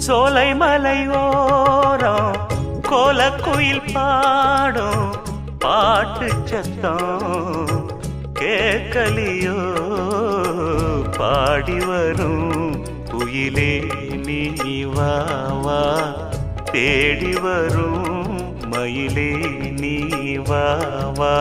சோலை மலை ஓரம் கோலக்குயில் பாடும் பாட்டு சத்தம் கேட்கலியோ? பாடி வரும் குயிலே நீ வா வா. தேடி வரும் மயிலே நீ வா வா.